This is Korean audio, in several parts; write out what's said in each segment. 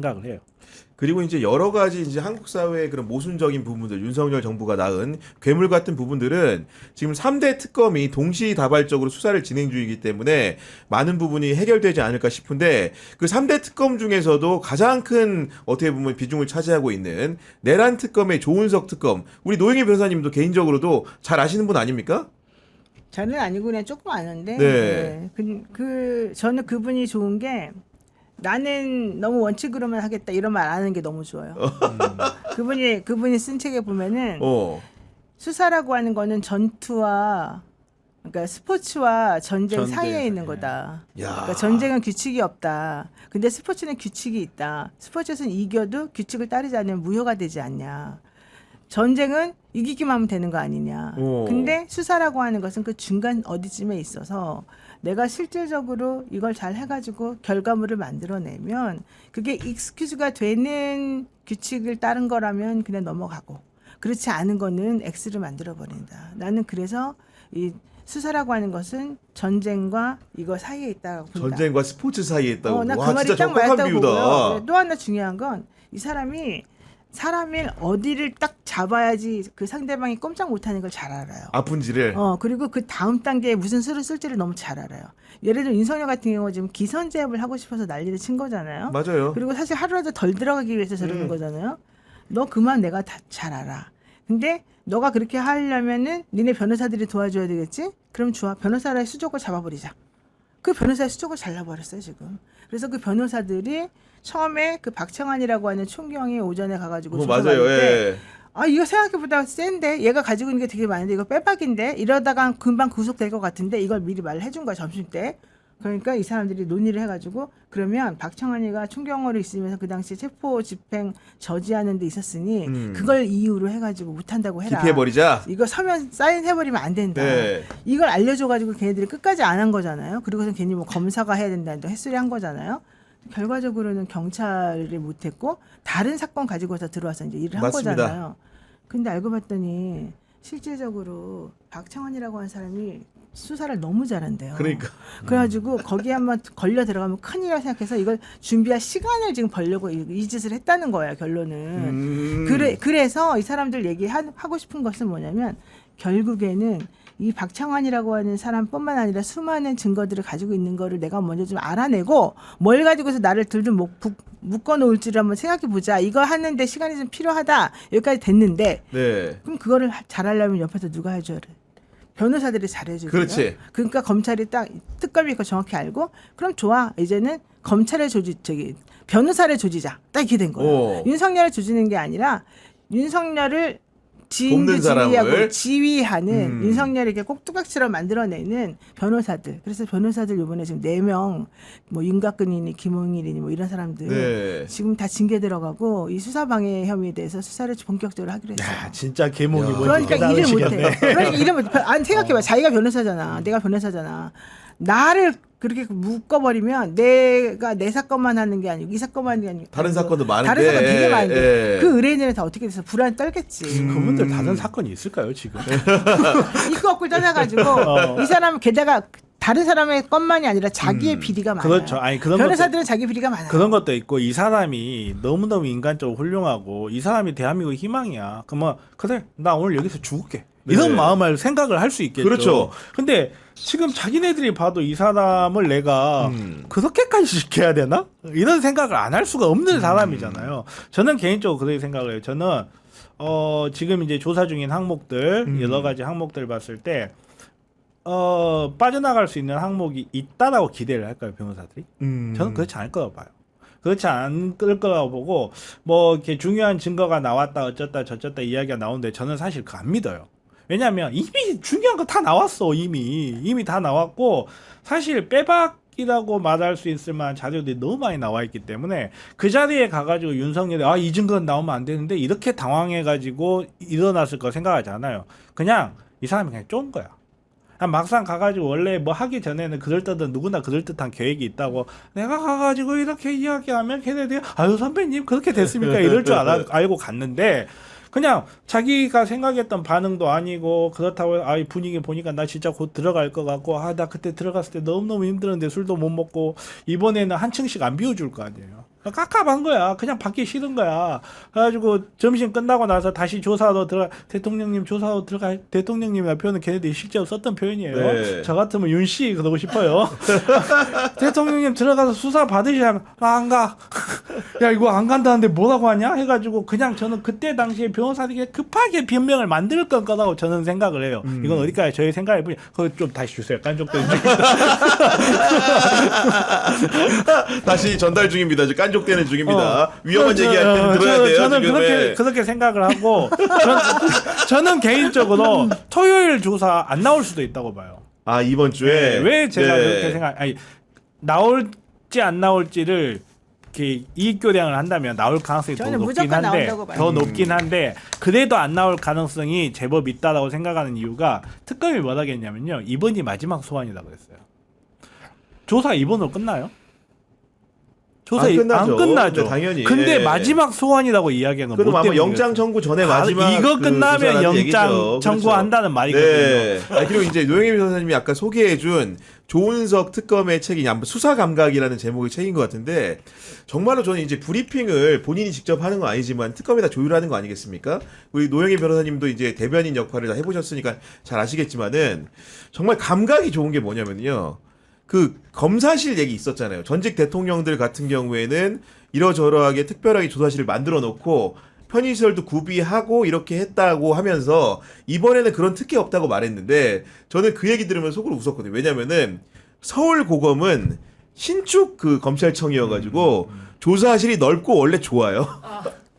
생각을 해요. 그리고 이제 여러 가지 이제 한국 사회의 그런 모순적인 부분들, 윤석열 정부가 낳은 괴물 같은 부분들은 지금 3대 특검이 동시다발적으로 수사를 진행 중이기 때문에 많은 부분이 해결되지 않을까 싶은데 그 3대 특검 중에서도 가장 큰 어떻게 보면 비중을 차지하고 있는 내란 특검의 조은석 특검. 우리 노영희 변호사님도 개인적으로도 잘 아시는 분 아닙니까? 저는 아니고 그냥 조금 아는데 네. 네. 그, 그 저는 그분이 좋은 게 나는 너무 원칙으로만 하겠다 이런 말 안 하는 게 너무 좋아요. 그분이 그분이 쓴 책에 보면은 어. 수사라고 하는 거는 전투와 그러니까 스포츠와 전쟁, 전쟁 사이에 있는. 거다. 야. 그러니까 전쟁은 규칙이 없다. 근데 스포츠는 규칙이 있다. 스포츠에서는 이겨도 규칙을 따르지 않으면 무효가 되지 않냐. 전쟁은 이기기만 하면 되는 거 아니냐. 오. 근데 수사라고 하는 것은 그 중간 어디쯤에 있어서 내가 실질적으로 이걸 잘 해가지고 결과물을 만들어내면 그게 익스큐즈가 되는 규칙을 따른 거라면 그냥 넘어가고 그렇지 않은 거는 X를 만들어 버린다. 나는 그래서 이 수사라고 하는 것은 전쟁과 이거 사이에 있다고 본다. 전쟁과 스포츠 사이에 있다고. 어, 나그 와, 말이 딱 맞다고 비유다. 보고요. 네, 또 하나 중요한 건 이 사람이 사람을 어디를 딱 잡아야지 그 상대방이 꼼짝 못하는 걸 잘 알아요. 아픈지를. 어 그리고 그 다음 단계에 무슨 수를 쓸지를 너무 잘 알아요. 예를 들어 윤석열 같은 경우 지금 기선 제압을 하고 싶어서 난리를 친 거잖아요. 맞아요. 그리고 사실 하루라도 덜 들어가기 위해서 저러는 음. 거잖아요. 너 그만 내가 다 잘 알아. 근데 너가 그렇게 하려면은 니네 변호사들이 도와줘야 되겠지? 그럼 좋아. 변호사의 수족을 잡아버리자. 그 변호사의 수족을 잘라버렸어요 지금. 그래서 그 변호사들이 처음에 그 박청환이라고 하는 총경이 오전에 가가지고 어, 맞아요. 때 예. 아 이거 생각해보다 센데 얘가 가지고 있는 게 되게 많은데 이거 빼박인데 이러다가 금방 구속될 것 같은데 이걸 미리 말을 해준 거야 점심 때 그러니까 이 사람들이 논의를 해가지고 그러면 박청환이가 총경으로 있으면서 그 당시 체포 집행 저지하는 데 있었으니 음. 그걸 이유로 해가지고 못한다고 해라 기피해버리자. 이거 서면 사인 해버리면 안 된다 네. 이걸 알려줘가지고 걔네들이 끝까지 안 한 거잖아요 그리고선 괜히 뭐 검사가 해야 된다는 햇소리 한 거잖아요 결과적으로는 경찰이 못했고 다른 사건 가지고서 들어와서 이제 일을 한 맞습니다. 거잖아요. 근데 알고 봤더니 실질적으로 박창환이라고 하는 사람이 수사를 너무 잘한대요. 그러니까. 그래가지고 거기에 한번 걸려 들어가면 큰일이라 생각해서 이걸 준비할 시간을 지금 벌려고 이, 이 짓을 했다는 거예요 결론은. 음. 그래 그래서 이 사람들 얘기하고 싶은 것은 뭐냐면 결국에는 이 박창환이라고 하는 사람뿐만 아니라 수많은 증거들을 가지고 있는 거를 내가 먼저 좀 알아내고 뭘 가지고서 나를 들들 목- 부- 묶어 놓을지를 한번 생각해 보자. 이거 하는데 시간이 좀 필요하다. 여기까지 됐는데 네. 그럼 그거를 하- 잘하려면 옆에서 누가 해줘야 돼? 변호사들이 잘해줘요. 그렇지. 그러니까 검찰이 딱 특검이 거 정확히 알고 그럼 좋아. 이제는 검찰의 조지 저기 변호사를 조지자. 딱 이렇게 된 거예요. 오. 윤석열을 조지는 게 아니라 윤석열을 지인도. 지휘하고 지휘하는 음. 윤석열에게 꼭두각처럼 만들어내는 변호사들. 그래서 변호사들 요번에 지금 네 명 뭐 윤곽근이니 김홍일이니 뭐 이런 사람들 네. 지금 다 징계 들어가고 이 수사 방해 혐의에 대해서 수사를 본격적으로 하기로 했어요. 야, 진짜 개몽이 야. 뭔지 그러니까 일을. 못해. 그러니까 일을 못해. 아니 생각해봐. 자기가 변호사잖아. 내가 변호사잖아. 나를 그렇게 묶어버리면 내가 내 사건만 하는 게 아니고 이 사건만 하는 게 아니고 다른 사건도 많은데. 다른 사건 되게 많은데 예. 그 의뢰인들은 다 어떻게 돼서 불안 떨겠지. 음. 그분들 다른 사건이 있을까요 지금? 이거 없고 떠나가지고 어. 이 사람은 게다가 다른 사람의 것만이 아니라 자기의 음. 비리가 많아요. 그렇죠. 아니 그런 변호사들은 자기 비리가 많아요. 그런 것도 있고 이 사람이 너무너무 인간적으로 훌륭하고 이 사람이 대한민국 희망이야. 그러면 그래 나 오늘 여기서 죽을게. 네. 이런 마음을 생각을 할 수 있겠죠. 그렇죠. 근데 지금 자기네들이 봐도 이 사람을 내가 음. 그렇게까지 시켜야 되나? 이런 생각을 안 할 수가 없는 사람이잖아요. 저는 개인적으로 그렇게 생각을 해요. 저는 어 지금 이제 조사 중인 항목들 음. 여러 가지 항목들 봤을 때 어, 빠져나갈 수 있는 항목이 있다라고 기대를 할까요, 변호사들이? 음. 저는 그렇지 않을 거라고 봐요. 그렇지 않을 거라고 보고 뭐 이렇게 중요한 증거가 나왔다 어쩌다 저쩌다 이야기가 나오는데 저는 사실 그 안 믿어요. 왜냐하면 이미 중요한 거 다 나왔어 이미 이미 다 나왔고 사실 빼박 이라고 말할 수 있을 만한 자료들이 너무 많이 나와 있기 때문에 그 자리에 가가지고 윤석열이 아이 증거는 나오면 안 되는데 이렇게 당황해가지고 일어났을 거 생각하지 않아요. 그냥 이 사람이 그냥 쫀 거야. 아, 막상 가가지고 원래 뭐 하기 전에는 그럴듯한 누구나 그럴듯한 계획이 있다고 내가 가가지고 이렇게 이야기하면 걔네들이 아유 선배님 그렇게 됐습니까 이럴 줄 알아, 알고 갔는데 그냥 자기가 생각했던 반응도 아니고 그렇다고 아이 분위기 보니까 나 진짜 곧 들어갈 것 같고 아 나 그때 들어갔을 때 너무너무 힘들었는데 술도 못 먹고 이번에는 한 층씩 안 비워줄 거 아니에요 깝깝한 거야. 그냥 받기 싫은 거야. 그래가지고 점심 끝나고 나서 다시 조사하러 들어가 대통령님 조사하러 들어가 대통령님이라는 표현은 걔네들이 실제로 썼던 표현이에요. 네. 저 같으면 윤씨 그러고 싶어요. 대통령님 들어가서 수사 받으시라면 아, 안 가. 야 이거 안 간다는데 뭐라고 하냐 해가지고 그냥 저는 그때 당시에 변호사들이 급하게 변명을 만들 건 거라고 저는 생각을 해요. 음. 이건 어디까지 저희 생각일 뿐이. 그거 좀 다시 주세요. 깐족된 중. 다시 전달 중입니다. 지금 깐족되는 중입니다. 어. 위험한 저- 얘기할 때는 어, 들어야 저- 돼요. 저는 지금. 그렇게 네. 그렇게 생각을 하고 전, 는 개인적으로 토요일 조사 안 나올 수도 있다고 봐요. 아 이번 주에 네, 왜 제가 네. 그렇게 생각? 아니 나올지 안 나올지를 이렇게 이익 교량을 한다면 나올 가능성이 더 저는 높긴 무조건 한데 나온다고 봐요. 더 음. 높긴 한데 그래도 안 나올 가능성이 제법 있다라고 생각하는 이유가 특검이 뭐라겠냐면요 이번이 마지막 소환이라고 그랬어요. 조사 이번으로 끝나요? 조사 안 이- 끝나죠. 안 끝나죠. 네, 당연히. 근데 예. 마지막 소환이라고 이야기하는 건 그럼 뭐 아마 영장 청구 전에 아, 마지막 이거 그 끝나면 영장 얘기죠. 청구한다는 말이거든요. 네. 아, 그리고 이제 노영희 변호사님이 아까 소개해준 조은석 특검의 책이 아마 수사 감각이라는 제목의 책인 것 같은데 정말로 저는 이제 브리핑을 본인이 직접 하는 건 아니지만 특검이 다 조율하는 거 아니겠습니까? 우리 노영희 변호사님도 이제 대변인 역할을 다 해보셨으니까 잘 아시겠지만은 정말 감각이 좋은 게 뭐냐면요. 그 검사실 얘기 있었잖아요. 전직 대통령들 같은 경우에는 이러저러하게 특별하게 조사실을 만들어 놓고 편의시설도 구비하고 이렇게 했다고 하면서 이번에는 그런 특혜 없다고 말했는데 저는 그 얘기 들으면 속으로 웃었거든요. 왜냐면은 서울고검은 신축 그 검찰청이어가지고 조사실이 넓고 원래 좋아요.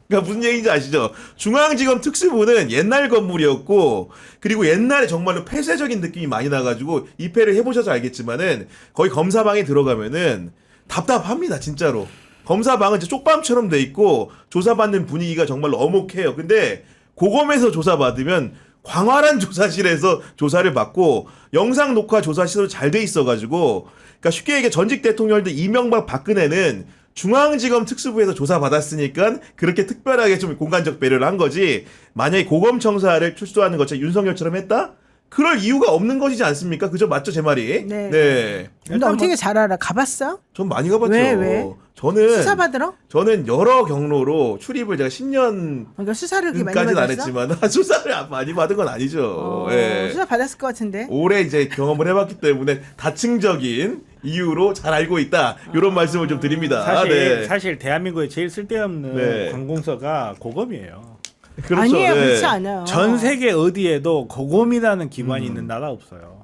그러니까 무슨 얘기인지 아시죠? 중앙지검 특수부는 옛날 건물이었고 그리고 옛날에 정말로 폐쇄적인 느낌이 많이 나가지고 입회를 해보셔서 알겠지만은 거기 검사방에 들어가면은 답답합니다 진짜로 검사방은 진짜 쪽밤처럼 돼 있고 조사받는 분위기가 정말로 어목해요 근데 고검에서 조사받으면 광활한 조사실에서 조사를 받고 영상 녹화 조사 시설도 잘 돼 있어가지고 그러니까 쉽게 얘기해 전직 대통령들 이명박 박근혜는 중앙지검 특수부에서 조사받았으니까 그렇게 특별하게 좀 공간적 배려를 한 거지 만약에 고검청사를 출소하는 것처럼 윤석열처럼 했다? 그럴 이유가 없는 것이지 않습니까? 그죠? 맞죠? 제 말이? 네. 네. 근데 일단 어떻게 뭐- 잘 알아? 가봤어? 전 많이 가봤죠. 왜, 왜? 저는 수사 받으러? 저는 여러 경로로 출입을 제가 10년 그러니까 수사를 그렇게 많이 까지는 안 받았어? 했지만 수사를 많이 받은 건 아니죠. 어, 예. 수사 받았을 것 같은데. 오래 이제 경험을 해봤기 때문에 다층적인 이유로 잘 알고 있다. 이런 말씀을 좀 드립니다. 사실 네. 사실 대한민국에 제일 쓸데없는 네. 관공서가 고검이에요. 그렇죠. 아니에요, 네. 그렇지 않아요. 전 세계 어디에도 고검이라는 기관이 있는 나라 없어요.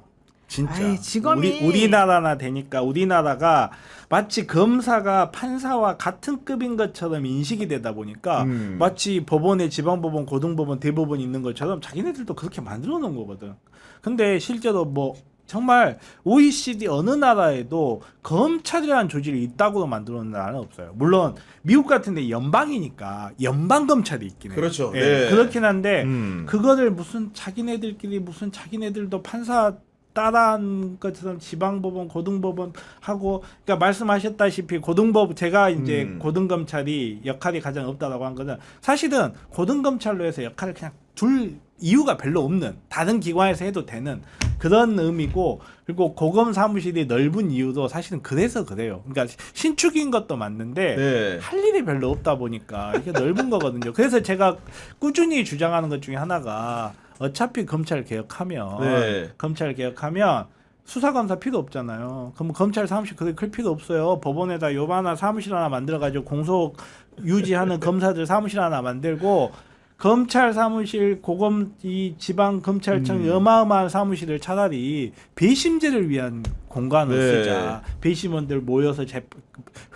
진짜. 아이, 직업이- 우리 우리나라나 되니까 우리나라가 마치 검사가 판사와 같은 급인 것처럼 인식이 되다 보니까 음. 마치 법원에 지방법원, 고등법원, 대법원 있는 것처럼 자기네들도 그렇게 만들어 놓은 거거든. 근데 실제로 뭐 정말 OECD 어느 나라에도 검찰이라는 조직이 있다고 만들어 놓은 나라는 없어요. 물론 미국 같은 데 연방이니까 연방 검찰이 있긴 해요. 그렇죠. 예, 네. 그렇긴 한데 음. 그거를 무슨 자기네들끼리 무슨 자기네들도 판사 따라한 것처럼 지방법원, 고등법원 하고 그러니까 말씀하셨다시피 고등법 제가 이제 음. 고등검찰이 역할이 가장 없다라고 한 거는 사실은 고등검찰로 해서 역할을 그냥 둘 이유가 별로 없는 다른 기관에서 해도 되는 그런 의미고 그리고 고검 사무실이 넓은 이유도 사실은 그래서 그래요. 그러니까 신축인 것도 맞는데 네. 할 일이 별로 없다 보니까 이게 넓은 거거든요. 그래서 제가 꾸준히 주장하는 것 중에 하나가 어차피 검찰 개혁하면 네. 검찰 개혁하면 수사 검사 필요 없잖아요. 그럼 검찰 사무실 그렇게 클 필요 없어요. 법원에다 요만한 사무실 하나 만들어 가지고 공소 유지하는 검사들 사무실 하나 만들고 검찰 사무실 고검 이 지방 검찰청 음. 어마어마한 사무실을 차라리 배심제를 위한 공간을 네. 쓰자. 배심원들 모여서 재,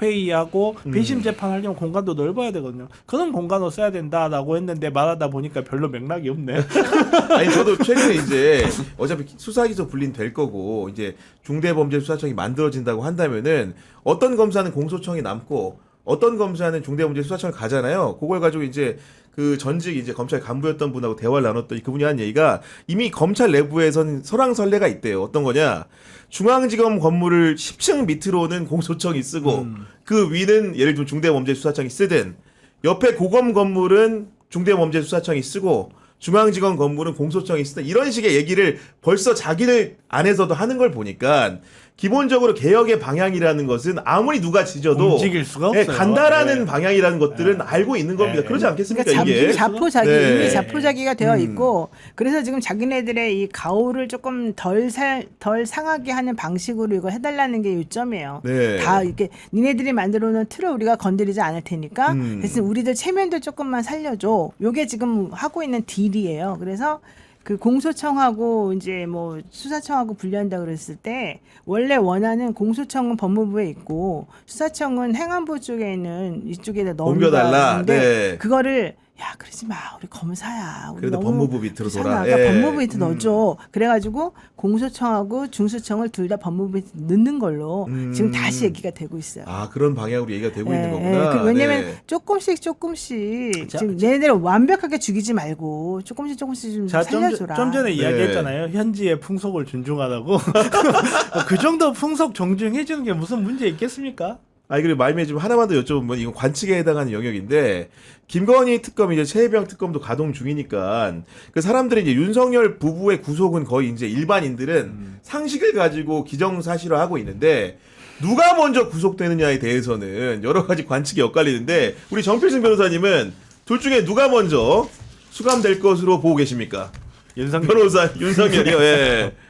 회의하고 음. 배심 재판하려면 공간도 넓어야 되거든요. 그런 공간으로 써야 된다라고 했는데 말하다 보니까 별로 맥락이 없네. 아니 저도 최근에 이제 어차피 수사기소 분린 될 거고 이제 중대범죄수사청이 만들어진다고 한다면은 어떤 검사는 공소청이 남고 어떤 검사는 중대범죄수사청을 가잖아요. 그걸 가지고 이제 그 전직 이제 검찰 간부였던 분하고 대화를 나눴더니 그분이 한 얘기가 이미 검찰 내부에선 설왕설래가 있대요. 어떤 거냐? 중앙지검 건물을 10층 밑으로는 공소청이 쓰고 음. 그 위는 예를 들면 중대범죄수사청이 쓰든 옆에 고검 건물은 중대범죄수사청이 쓰고 중앙지검 건물은 공소청이 쓰든 이런 식의 얘기를 벌써 자기들 안에서도 하는 걸 보니까 기본적으로 개혁의 방향이라는 것은 아무리 누가 지져도 움직일 수가 예, 없어요. 간다라는 네. 방향이라는 것들은 네. 알고 있는 겁니다. 네. 그러지 않겠습니까 그러니까 이게? 자포자기 네. 이미 자포자기가 되어 음. 있고 그래서 지금 자기네들의 이 가오를 조금 덜살덜 상하게 하는 방식으로 이거 해달라는 게 요점이에요. 네. 다 이렇게 니네들이 만들어 놓은 틀을 우리가 건드리지 않을 테니까 음. 대신 우리들 체면도 조금만 살려줘. 요게 지금 하고 있는 딜이에요. 그래서 그 공소청하고 이제 뭐 수사청하고 분리한다 그랬을 때 원래 원하는 공소청은 법무부에 있고 수사청은 행안부 쪽에 있는 이쪽에다. 넣는데 네. 그거를 야 그러지 마 우리 검사야 우리 그래도 너무 법무부 밑으로. 돌아. 그러니까 예. 법무부 밑에 넣어줘 그래가지고 공소청하고 중수청을 둘 다 법무부 밑에 넣는 걸로 음. 지금 다시 얘기가 되고 있어요. 아 그런 방향으로 얘기가 되고 예, 있는 예. 거구나. 그 왜냐면 네. 조금씩 조금씩 자, 지금 얘네들 완벽하게 죽이지 말고 조금씩 조금씩 좀 자, 좀, 살려줘라. 좀 전에 네. 이야기했잖아요. 현지의 풍속을 존중하라고. 그 정도 풍속 존중해주는 게 무슨 문제 있겠습니까? 아니 그리고 말미에 좀 하나만 더 여쭤보면 이건 관측에 해당하는 영역인데 김건희 특검 이제 최혜병 특검도 가동 중이니까 그 사람들이 이제 윤석열 부부의 구속은 거의 이제 일반인들은 음. 상식을 가지고 기정사실화하고 있는데 누가 먼저 구속되느냐에 대해서는 여러 가지 관측이 엇갈리는데 우리 정필승 변호사님은 둘 중에 누가 먼저 수감될 것으로 보고 계십니까? 윤석열. 변호사 윤석열이요. 예.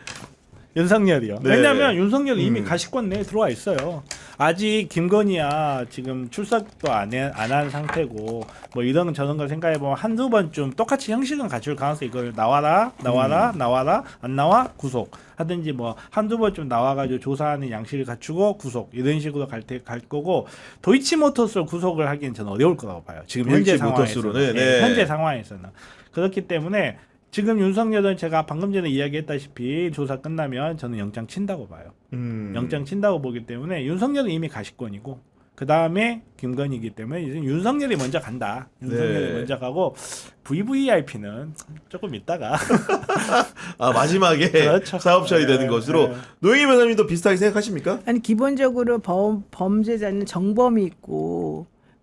윤석열이요. 네. 왜냐하면 윤석열이 이미 음. 가시권 내에 들어와 있어요. 아직 김건희야 지금 출석도 안한 상태고 뭐 이런 저런 걸 생각해 보면 한두 번쯤 똑같이 형식은 갖출 가능성이 이걸 나와라 음. 나와라 나와라 안 나와 구속 하든지 뭐 한두 번쯤 나와가지고 조사하는 양식을 갖추고 구속 이런 식으로 갈, 때, 갈 거고 도이치모터스 구속을 하기엔 저는 어려울 거라고 봐요. 지금 현재 상황에서는 네. 예, 현재 상황에서는 그렇기 때문에 지금 윤석열은 제가 방금 전에 이야기했다시피 조사 끝나면 저는 영장 친다고 봐요. 음. 영장 친다고 보기 때문에 윤석열은 이미 가시권이고 그 다음에 김건희이기 때문에 이제 윤석열이 먼저 간다. 윤석열이 네. 먼저 가고 VVIP는 조금 있다가 아 마지막에 그렇죠. 사업 처리 되는 네, 것으로 네. 노영희 변호사님도 비슷하게 생각하십니까? 아니 기본적으로 범, 범죄자는 정범이 있고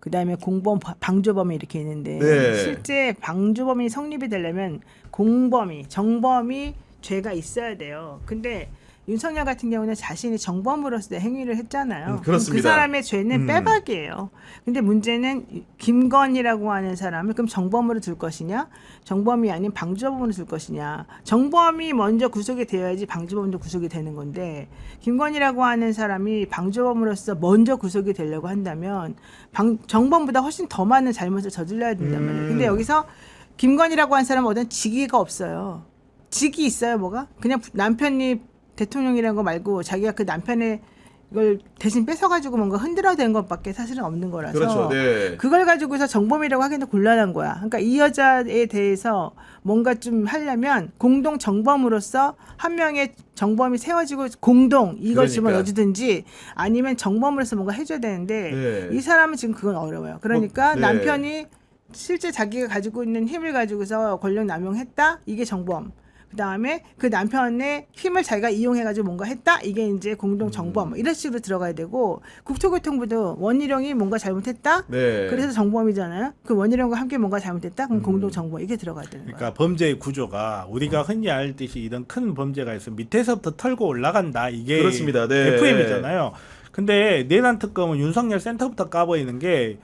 그다음에 공범 바- 방조범이 이렇게 있는데 네. 실제 방조범이 성립이 되려면 공범이 정범이 죄가 있어야 돼요. 근데 윤석열 같은 경우는 자신이 정범으로서 행위를 했잖아요. 음, 그럼 그렇습니다. 그 사람의 죄는 음. 빼박이에요. 근데 문제는 김건희라고 하는 사람을 그럼 정범으로 둘 것이냐, 정범이 아닌 방조범으로 둘 것이냐. 정범이 먼저 구속이 되어야지 방조범도 구속이 되는 건데 김건희라고 하는 사람이 방조범으로서 먼저 구속이 되려고 한다면 방, 정범보다 훨씬 더 많은 잘못을 저질러야 된단 말이에요. 음. 근데 여기서 김건희라고 하는 사람은 어떤 직위가 없어요. 직이 있어요, 뭐가? 그냥 남편이 대통령이라는 거 말고 자기가 그 남편의 이걸 대신 뺏어가지고 뭔가 흔들어댄 것밖에 사실은 없는 거라서 그렇죠. 네. 그걸 가지고서 정범이라고 하기는 곤란한 거야. 그러니까 이 여자에 대해서 뭔가 좀 하려면 공동 정범으로서 한 명의 정범이 세워지고 공동 이걸 그러니까. 집어넣어주든지 아니면 정범으로서 뭔가 해줘야 되는데 네. 이 사람은 지금 그건 어려워요. 그러니까 어, 네. 남편이 실제 자기가 가지고 있는 힘을 가지고서 권력 남용했다 이게 정범. 그 다음에 그 남편의 힘을 자기가 이용해가지고 뭔가 했다 이게 이제 공동 정범 이런 식으로 들어가야 되고 국토교통부도 원희룡이 뭔가 잘못했다 네. 그래서 정범이잖아요. 그 원희룡과 함께 뭔가 잘못했다 그럼 공동 정범 이게 들어가야 되는 거예요. 그러니까 범죄의 구조가 우리가 흔히 알듯이 이런 큰 범죄가 있으면 밑에서부터 털고 올라간다. 이게 그렇습니다. 네. FM이잖아요. 근데 내란 특검은 윤석열 센터부터 까버리는 게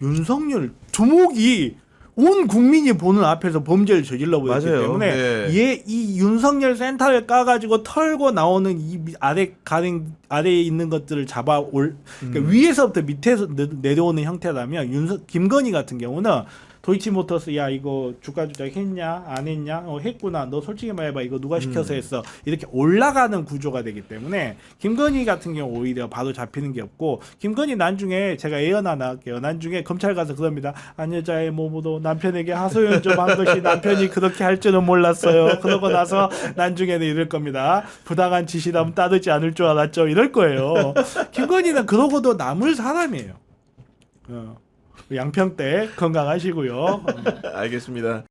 윤석열 두목이 온 국민이 보는 앞에서 범죄를 저질러 버렸기 맞아요. 때문에 네. 얘 이 윤석열 센터를 까가지고 털고 나오는 이 미- 아래 가는 아래에 있는 것들을 잡아 올 그러니까 음. 위에서부터 밑에서 내- 내려오는 형태라면 윤석 김건희 같은 경우는 도이치모터스 야 이거 주가 조작 했냐? 안 했냐? 어 했구나. 너 솔직히 말해봐. 이거 누가 시켜서 음. 했어? 이렇게 올라가는 구조가 되기 때문에 김건희 같은 경우 오히려 바로 잡히는 게 없고 김건희 나중에 제가 예언 하나 할게요. 나중에 검찰 가서 그럽니다. 안 여자의 몸으로 남편에게 하소연 좀 한 것이 남편이 그렇게 할 줄은 몰랐어요. 그러고 나서 나중에는 이럴 겁니다. 부당한 지시라면 따르지 않을 줄 알았죠. 이럴 거예요. 김건희는 그러고도 남을 사람이에요. 어. 양평 때 건강하시고요. 알겠습니다.